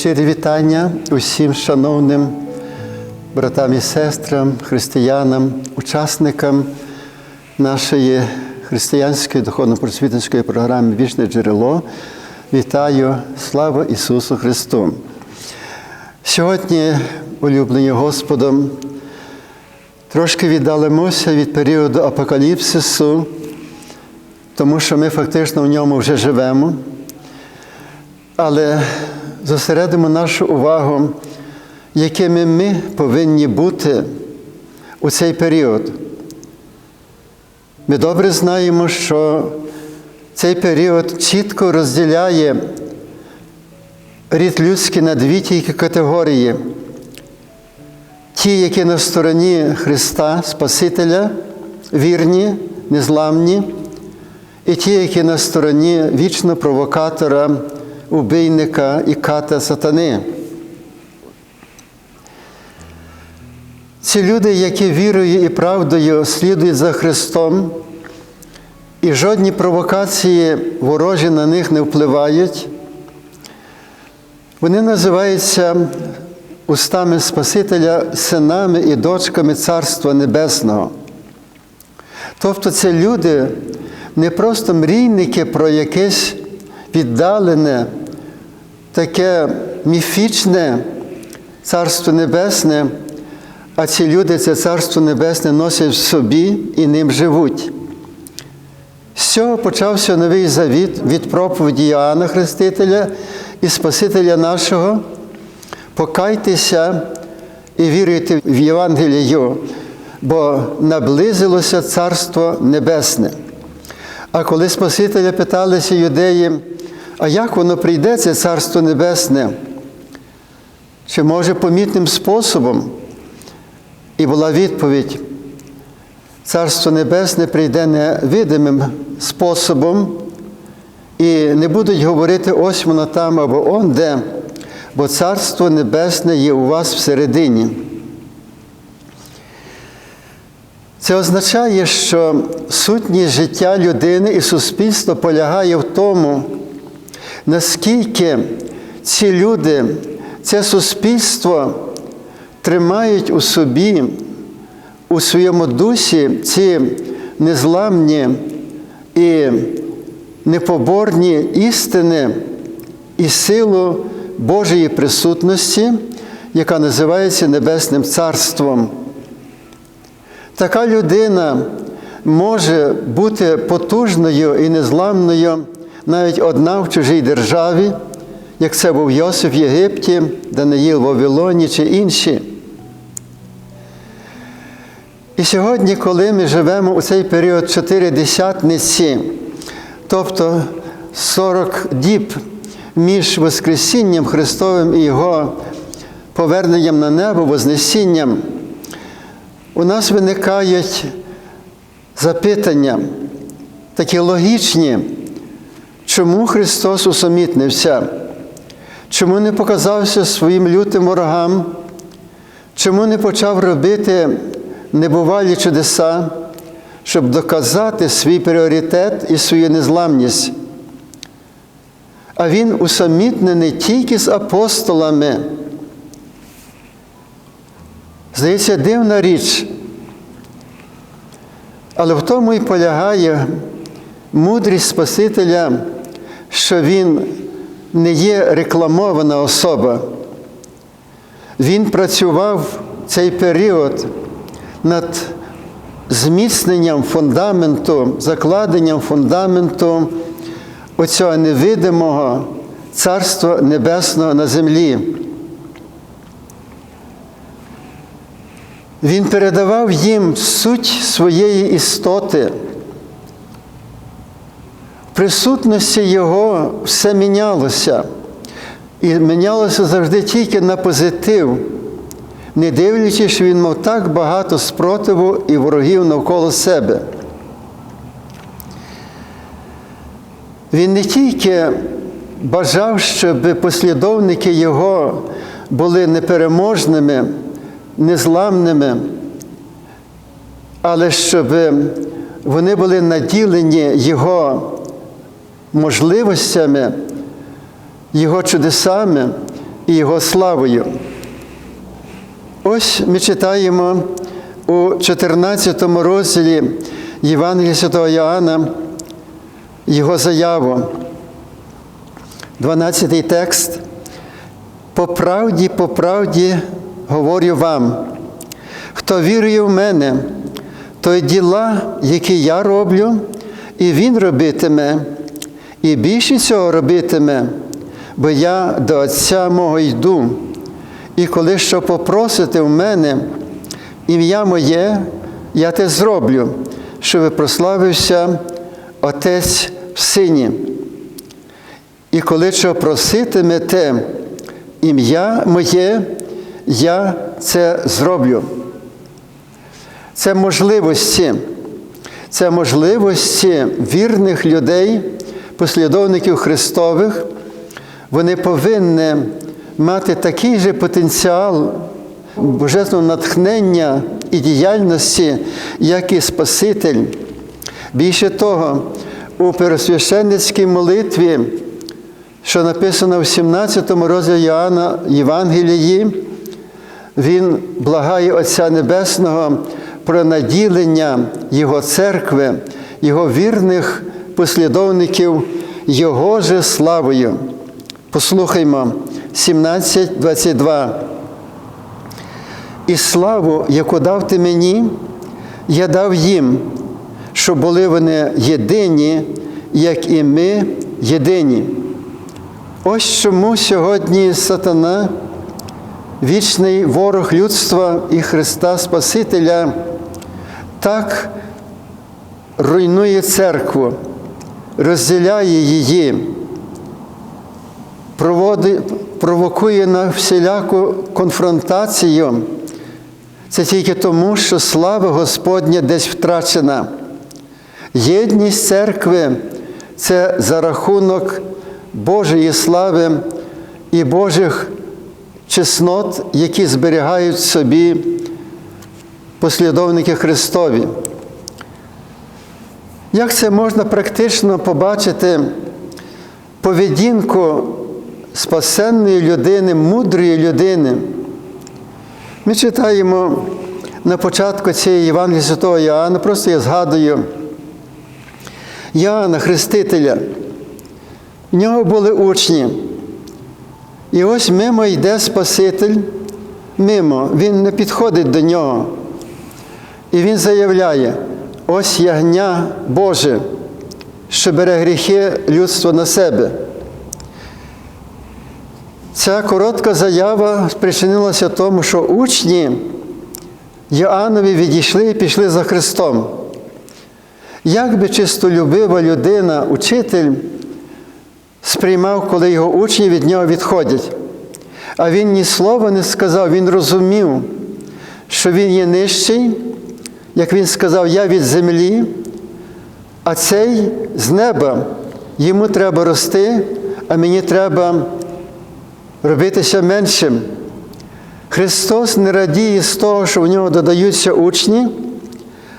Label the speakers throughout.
Speaker 1: Щирі вітання усім шановним братам і сестрам, християнам, учасникам нашої християнської духовно-просвітницької програми Вічне джерело. Вітаю, слава Ісусу Христу! Сьогодні, улюблені Господом, трошки віддалимося від періоду апокаліпсису, тому що ми фактично в ньому вже живемо. Але зосередимо нашу увагу, якими ми повинні бути у цей період. Ми добре знаємо, що цей період чітко розділяє рід людський на дві тільки категорії. Ті, які на стороні Христа, Спасителя, вірні, незламні, і ті, які на стороні вічного провокатора, убийника і ката сатани. Ці люди, які вірою і правдою слідують за Христом, і жодні провокації ворожі на них не впливають, вони називаються устами Спасителя синами і дочками Царства Небесного. Тобто це люди не просто мрійники про якесь віддалене, таке міфічне Царство Небесне, а ці люди це Царство Небесне носять в собі і ним живуть. З цього почався новий завіт від проповіді Іоанна Хрестителя і Спасителя нашого. Покайтеся і віруйте в Євангелію, бо наблизилося Царство Небесне. А коли Спасителя питалися юдеї, а як воно прийде, це Царство Небесне? Чи може помітним способом? І була відповідь: Царство Небесне прийде невидимим способом, і не будуть говорити ось воно там або он де, бо Царство Небесне є у вас всередині. Це означає, що сутність життя людини і суспільства полягає в тому, наскільки ці люди, це суспільство тримають у собі, у своєму дусі ці незламні і непоборні істини і силу Божої присутності, яка називається Небесним Царством. Така людина може бути потужною і незламною навіть одна в чужій державі, як це був Йосиф в Єгипті, Даниїл в Вавилоні чи інші. І сьогодні, коли ми живемо у цей період чотиридесятниці, тобто 40 діб між Воскресінням Христовим і Його поверненням на небо, Вознесінням, у нас виникають запитання, такі логічні, чому Христос усамітнився, чому не показався своїм лютим ворогам, чому не почав робити небувалі чудеса, щоб доказати свій пріоритет і свою незламність. А він усамітнений тільки з апостолами. Здається, дивна річ. Але в тому і полягає мудрість Спасителя, що Він не є рекламована особа. Він працював цей період над зміцненням фундаменту, закладенням фундаменту оцього невидимого Царства Небесного на землі. Він передавав їм суть своєї істоти. Присутності Його все мінялося. І мінялося завжди тільки на позитив, не дивлячись, що він мав так багато спротиву і ворогів навколо себе. Він не тільки бажав, щоб послідовники Його були непереможними, незламними, але щоб вони були наділені Його можливостями, Його чудесами, і Його славою. Ось ми читаємо у 14 розділі Євангелія Святого Іоанна його заяву. 12 текст. По правді, по правді говорю вам, хто вірує в мене, той діла, які я роблю, і він робитиме, і більше цього робитиме, бо я до Отця мого йду. І коли що попросите в мене, ім'я моє, я те зроблю, щоб прославився Отець в Сині. І коли що проситимете ім'я моє, я це зроблю. Це можливості, це можливості вірних людей, послідовників Христових. Вони повинні мати такий же потенціал божественного натхнення і діяльності, як і Спаситель. Більше того, у первосвященницькій молитві, що написано в 17 розділі Іоанна Євангелії, він благає Отця Небесного про наділення Його церкви, Його вірних послідовників Його же славою. Послухаймо 17.22. І славу, яку дав ти мені, я дав їм, щоб були вони єдині, як і ми єдині. Ось чому сьогодні сатана, вічний ворог людства і Христа Спасителя, так руйнує церкву, розділяє її, провокує на всіляку конфронтацію. Це тільки тому, що слава Господня десь втрачена. Єдність церкви це за рахунок Божої слави і Божих чеснот, які зберігають собі послідовники Христові. Як це можна практично побачити поведінку спасенної людини, мудрої людини? Ми читаємо на початку цієї Євангелії Святого Іоанна, просто я згадую Іоанна Хрестителя. В нього були учні. І ось мимо йде Спаситель, мимо, він не підходить до нього. І він заявляє: ось ягня Боже, що бере гріхи людства на себе. Ця коротка заява спричинилася тому, що учні Йоаннові відійшли і пішли за Христом. Як би чистолюбива людина, учитель, сприймав, коли його учні від нього відходять. А він ні слова не сказав, він розумів, що він є нижчий, як він сказав, я від землі, а цей з неба. Йому треба рости, а мені треба робитися меншим. Христос не радіє з того, що в нього додаються учні,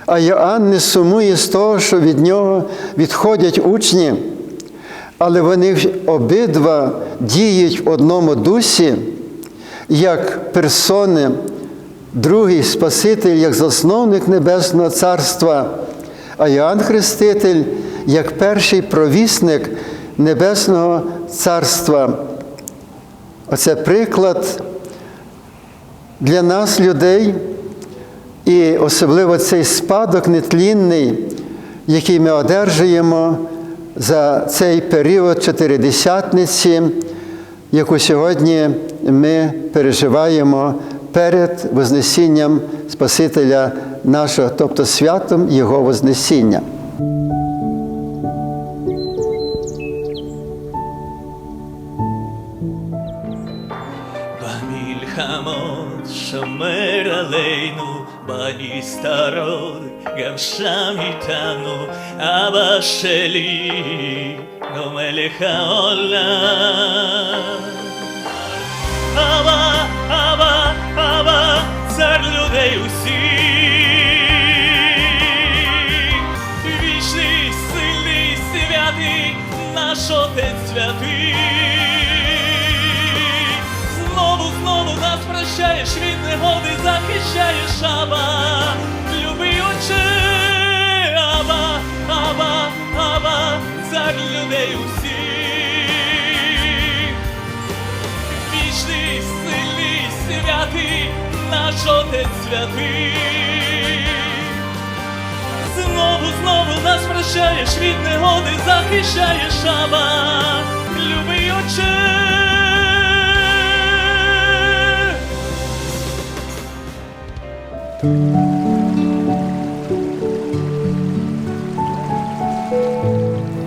Speaker 1: а Йоанн не сумує з того, що від нього відходять учні, але вони обидва діють в одному дусі, як персони, другий Спаситель, як засновник Небесного Царства, а Йоанн Хреститель як перший провісник Небесного Царства. Оце приклад для нас, людей, і особливо цей спадок нетлінний, який ми одержуємо за цей період чотиридесятниці, яку сьогодні ми переживаємо перед Вознесінням Спасителя нашого, тобто святом Його Вознесіння.
Speaker 2: במלחמות שומר עלינו, בנסתרות גם שם איתנו, אבא שלי, נו מלך העולם. אבא, אבא, Пава, цар людей усіх, вічний, сильний, святий, наш отець святий, знову, знову нас прощаєш, від негоди захищаєш Аба, любий очи, Аба, Аба, Аба, цар людей усіх. Святий, наш Отець святий. Знову, знову нас прощаєш, від негоди захищаєш, Аба, любий отче.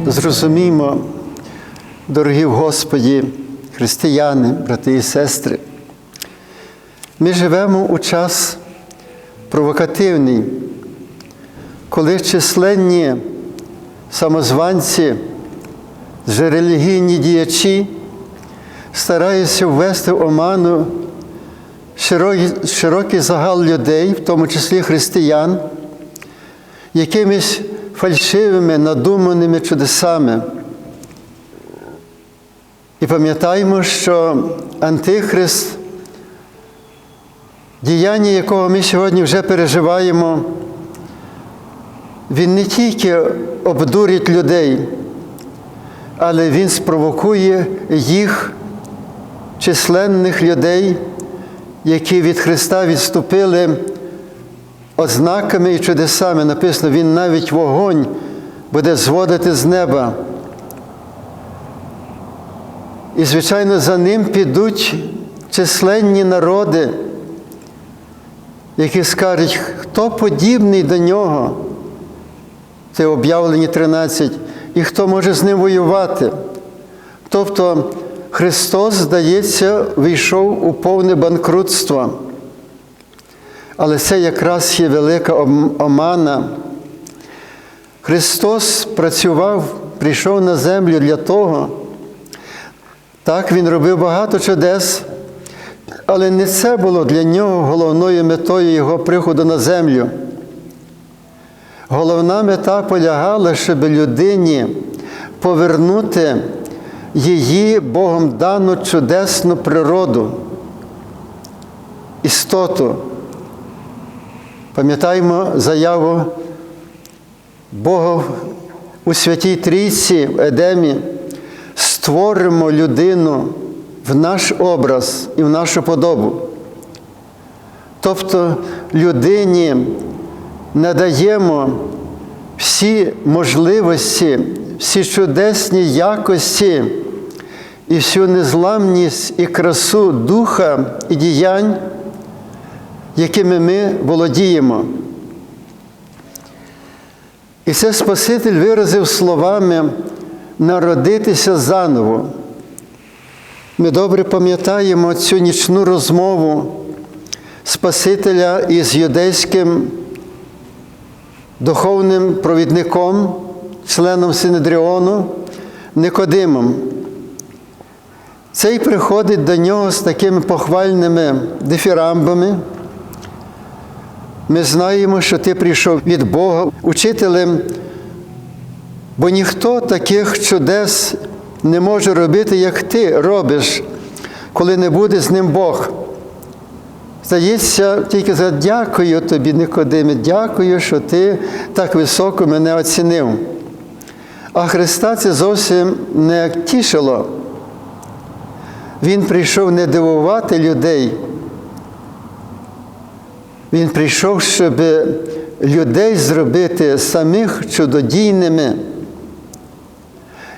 Speaker 1: Зрозуміємо, дорогі в Господі, християни, брати і сестри, ми живемо у час провокативний, коли численні самозванці, релігійні діячі стараються ввести в оману широкий загал людей, в тому числі християн, якимись фальшивими, надуманими чудесами. І пам'ятаємо, що Антихрист, діяння якого ми сьогодні вже переживаємо, він не тільки обдурить людей, але він спровокує їх, численних людей, які від Христа відступили ознаками і чудесами. Написано, Він навіть вогонь буде зводити з неба. І, звичайно, за ним підуть численні народи, які скажуть, хто подібний до нього. Це об'явлені 13, і хто може з ним воювати. Тобто Христос, здається, війшов у повне банкрутство. Але це якраз є велика омана. Христос працював, прийшов на землю для того. Так, Він робив багато чудес, але не це було для нього головною метою Його приходу на землю. Головна мета полягала, щоб людині повернути її Богом дану чудесну природу, істоту. Пам'ятаємо заяву Бога у Святій Трійці в Едемі, створимо людину в наш образ і в нашу подобу. Тобто людині надаємо всі можливості, всі чудесні якості і всю незламність і красу духа і діянь, якими ми володіємо. І це Спаситель виразив словами народитися заново. Ми добре пам'ятаємо цю нічну розмову Спасителя із юдейським духовним провідником, членом Синедріону Никодимом. Цей приходить до нього з такими похвальними дифірамбами. Ми знаємо, що ти прийшов від Бога учителем, бо ніхто таких чудес не може робити, як ти робиш, коли не буде з ним Бог. Здається, тільки за дякую тобі, Никодиме, дякую, що ти так високо мене оцінив. А Христа це зовсім не тішило. Він прийшов не дивувати людей. Він прийшов, щоб людей зробити самих чудодійними.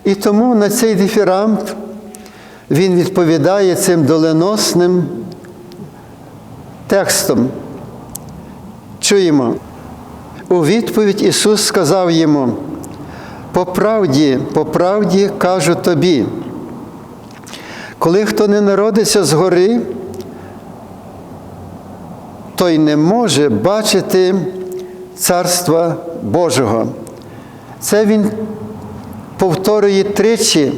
Speaker 1: І тому на цей дифірамб він відповідає цим доленосним текстом. Чуємо. У відповідь Ісус сказав йому: по правді, по правді кажу тобі, коли хто не народиться згори, той не може бачити Царства Божого. Це він повторює тричі.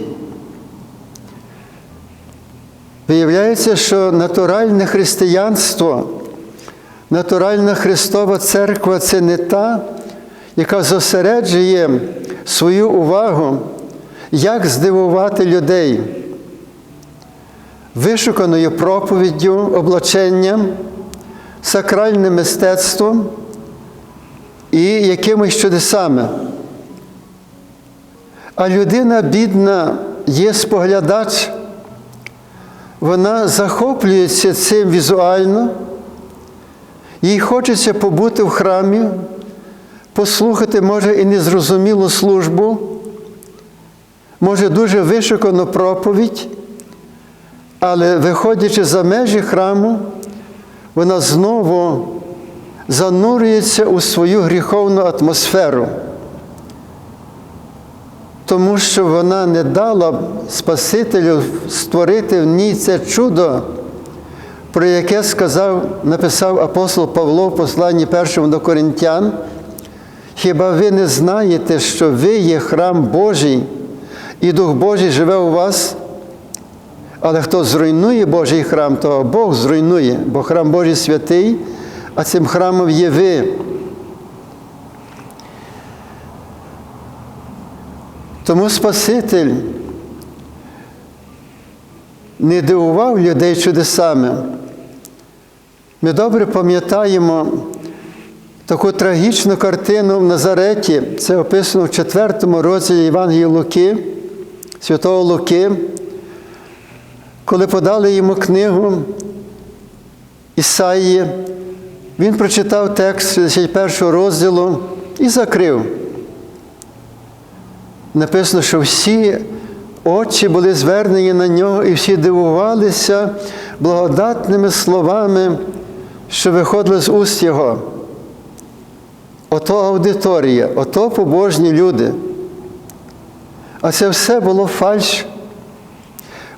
Speaker 1: Виявляється, що натуральне християнство, натуральна Христова церква це не та, яка зосереджує свою увагу, як здивувати людей. вишуканою проповіддю, облаченням, сакральним мистецтвом і якимись чудесами. А людина бідна є споглядач, вона захоплюється цим візуально, їй хочеться побути в храмі, послухати, може, і незрозумілу службу, може дуже вишукану проповідь, але виходячи за межі храму, вона знову занурюється у свою гріховну атмосферу, тому що вона не дала Спасителю створити в ній це чудо, про яке сказав, написав апостол Павло в посланні першому до Коринтян. Хіба ви не знаєте, що ви є храм Божий, і Дух Божий живе у вас? Але хто зруйнує Божий храм, то Бог зруйнує, бо храм Божий святий, а цим храмом є ви. Тому Спаситель не дивував людей чудесами. Ми добре пам'ятаємо таку трагічну картину в Назареті. Це описано в 4 розділі Євангелії Луки, Святого Луки, коли подали йому книгу Ісаїї, він прочитав текст 61 розділу і закрив. Написано, що всі очі були звернені на нього, і всі дивувалися благодатними словами, що виходили з уст Його. Ото аудиторія, ото побожні люди. А це все було фальш.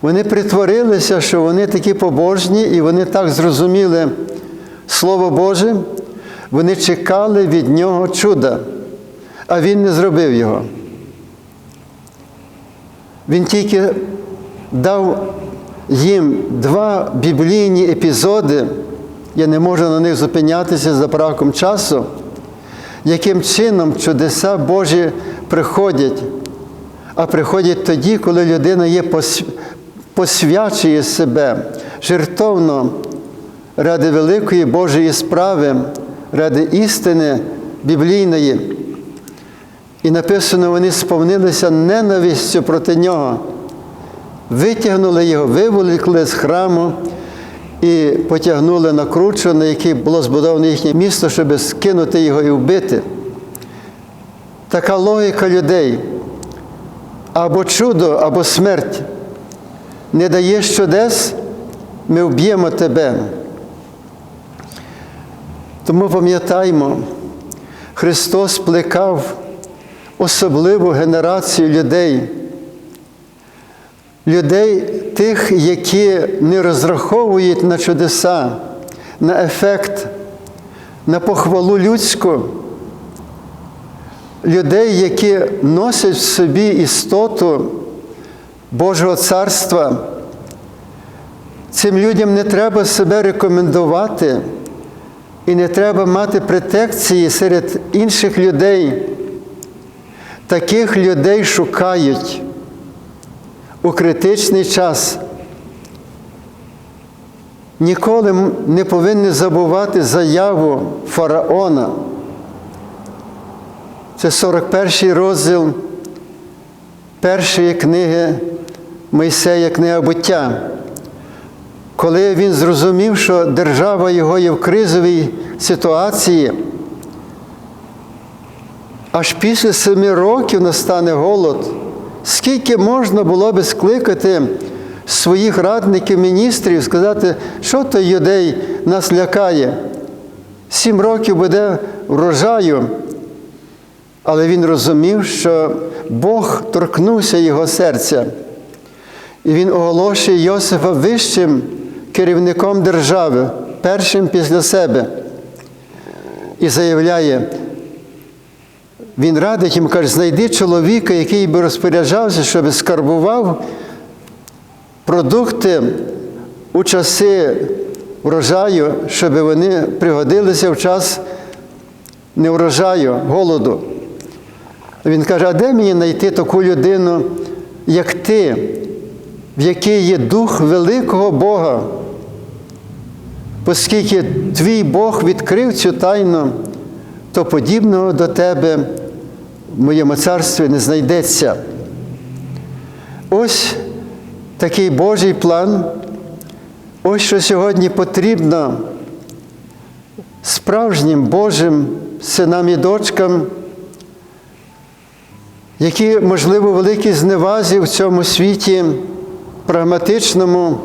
Speaker 1: Вони притворилися, що вони такі побожні, і вони так зрозуміли Слово Боже, вони чекали від Нього чуда, а Він не зробив його. Він тільки дав їм два біблійні епізоди, я не можу на них зупинятися за браком часу, яким чином чудеса Божі приходять, а приходять тоді, коли людина є посвячує себе жертовно ради великої Божої справи, ради істини біблійної. І написано, вони сповнилися ненавистю проти нього, витягнули його, виволікли з храму і потягнули на кручу, на який було збудоване їхнє місто, щоб скинути його і вбити. Така логіка людей. Або чудо, або смерть. Не даєш чудес, ми вб'ємо тебе. Тому пам'ятаймо, Христос плекав особливу генерацію людей, людей тих, які не розраховують на чудеса, на ефект, на похвалу людську, людей, які носять в собі істоту Божого Царства. Цим людям не треба себе рекомендувати і не треба мати претекції серед інших людей. Таких людей шукають у критичний час. Ніколи не повинні забувати заяву фараона. Це 41 розділ першої книги Мойсея, книга буття. Коли він зрозумів, що держава його є в кризовій ситуації, аж після семи років настане голод, скільки можна було би скликати своїх радників, міністрів, сказати, що той юдей нас лякає. Сім років буде врожаю. Але він розумів, що Бог торкнувся його серця. І він оголошує Йосифа вищим керівником держави, першим після себе. І заявляє, він радить йому, каже, знайди чоловіка, який би розпоряджався, щоб скарбував продукти у часи врожаю, щоб вони пригодилися в час неврожаю, голоду. Він каже, а де мені знайти таку людину, як ти, в якій є дух великого Бога, оскільки твій Бог відкрив цю тайну, то подібного до тебе моєму царстві не знайдеться. Ось такий Божий план. Ось що сьогодні потрібно справжнім Божим синам і дочкам, які, можливо, в великій зневазі в цьому світі прагматичному,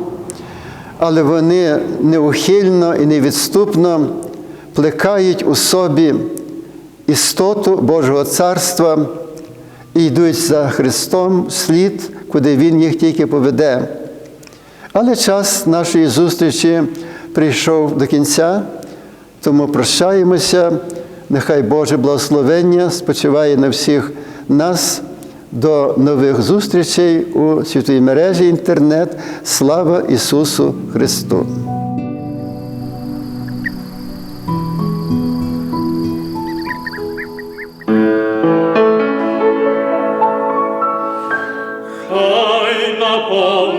Speaker 1: але вони неухильно і невідступно плекають у собі істоту Божого Царства і йдуть за Христом слід, куди Він їх тільки поведе. Але час нашої зустрічі прийшов до кінця, тому прощаємося. Нехай Боже благословення спочиває на всіх нас. До нових зустрічей у світовій мережі інтернет. Слава Ісусу Христу! Oh.